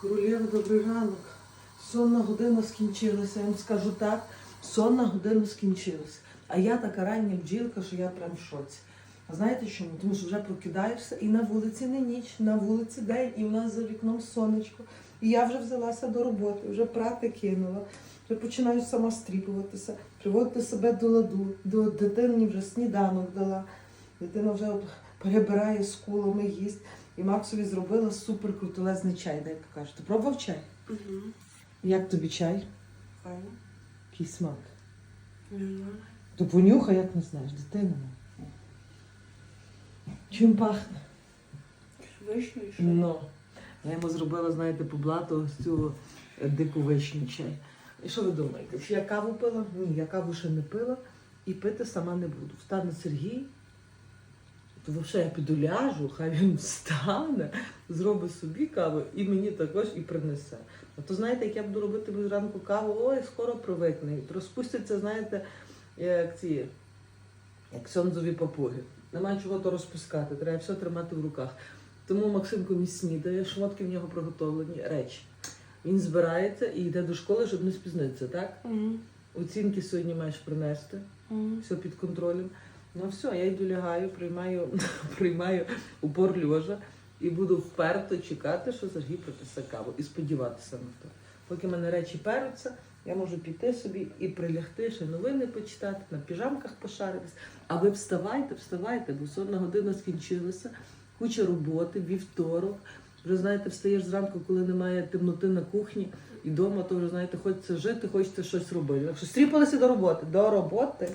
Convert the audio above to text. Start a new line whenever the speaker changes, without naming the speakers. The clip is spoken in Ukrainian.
Королєва, добрий ранок. Сонна година скінчилася, я вам скажу так, сонна година скінчилася. А я така рання бджілка, що я прям в шоці. А знаєте чому? Тому що вже прокидаєшся і на вулиці не ніч, на вулиці день, і у нас за вікном сонечко. І я вже взялася до роботи, вже прати кинула, вже починаю сама стріпуватися, приводити себе до ладу, до дитині вже сніданок дала. Дитина вже перебирає з кулами, їсть. І Максові зробила супер крутелезний чай, дай покажу. Ти пробував чай?
Угу.
Як тобі чай?
Файно.
Який смак?
Знаю.
То понюхай, як не знаєш, дитина. Чим пахне?
Вишню і що?
Ну. Я йому зробила, знаєте, по блату ось цю е, дику вишню чай. І що ви думаєте? Чи я каву пила? Ні, я каву ще не пила і пити сама не буду. Встане Сергій, то взагалі я піду ляжу, хай він встане, зробить собі каву і мені також і принесе. А то знаєте, як я буду робити без ранку каву, ой, скоро привикне. І Розпустяться, знаєте, як ці, як сонзові папуги. Немає чого то розпускати, треба все тримати в руках. Тому Максимко мій снідає, шмотки в нього приготовлені, речі. Він збирається і йде до школи, щоб не спізнитися, так?
Угу.
Оцінки сьогодні маєш принести,
Угу.
все під контролем. Ну все, я йду лягаю, приймаю, приймаю упор льожа і буду вперто чекати, що Сергій принесе каву і сподіватися на то. Поки мене речі перуться, я можу піти собі і прилягти, ще новини почитати, на піжамках пошаритись. А ви вставайте, вставайте, бо сонна година скінчилася, куча роботи, вівторок. Вже знаєте, встаєш зранку, коли немає темноти на кухні, і вдома, то вже знаєте, хочеться жити, хочеться щось робити. Так що стріпалися до роботи. До роботи.